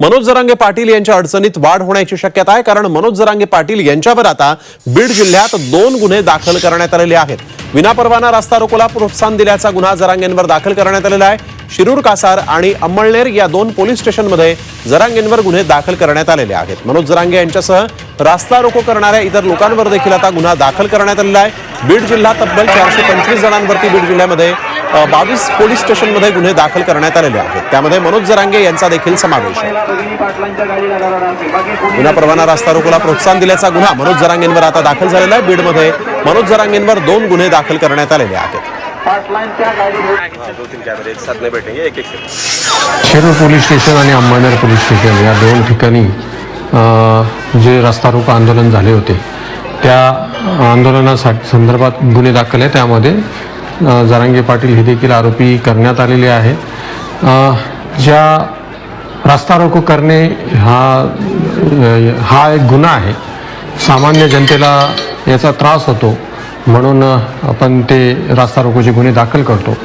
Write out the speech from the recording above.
मनोज जरांगे पाटील यांच्या अडचणीत वाढ होण्याची शक्यता आहे कारण मनोज जरांगे पाटील यांच्यावर आता बीड जिल्ह्यात दोन गुन्हे दाखल करण्यात आलेले आहेत. विनापरवाना रास्ता रोकोला प्रोत्साहन दिल्याचा गुन्हा जरांगेंवर दाखल करण्यात आलेला आहे. शिरूर कासार आणि अंमळनेर या दोन पोलीस स्टेशनमध्ये जरांगेंवर गुन्हे दाखल करण्यात आलेले आहेत. मनोज जरांगे यांच्यासह रास्ता रोको करणाऱ्या इतर लोकांवर देखील आता गुन्हा दाखल करण्यात आलेला आहे. बीड जिल्हा तब्बल चारशे पंचवीस जणांवरती बीड जिल्ह्यामध्ये बावीस पोलीस स्टेशनमध्ये गुन्हे दाखल करण्यात आलेले आहेत. त्यामध्ये मनोज जरांगे यांचा देखील समावेश आहे. विना परवाना रास्ता रोकोला प्रोत्साहन दिल्याचा गुन्हा मनोज जरांगेंवर आता दाखल झालेला आहे. बीडमध्ये मनोज जरांगेंवर दोन गुन्हे दाखल करण्यात आलेले आहेत. शिरूर पोलीस स्टेशन आणि अंबानेर पोलीस स्टेशन या दोन ठिकाणी जे रस्ता रोको आंदोलन झाले होते त्या आंदोलनासाठी संदर्भात गुन्हे दाखल आहे. त्यामध्ये जरांगे पाटील हे देखील आरोपी करण्यात आलेले आहे. ज्या रस्ता रोको करणे हा हा एक गुन्हा आहे. सामान्य जनतेला याचा त्रास होतो. म्हणून आपण ते रास्ता रोकोचे गुन्हे दाखल करतो.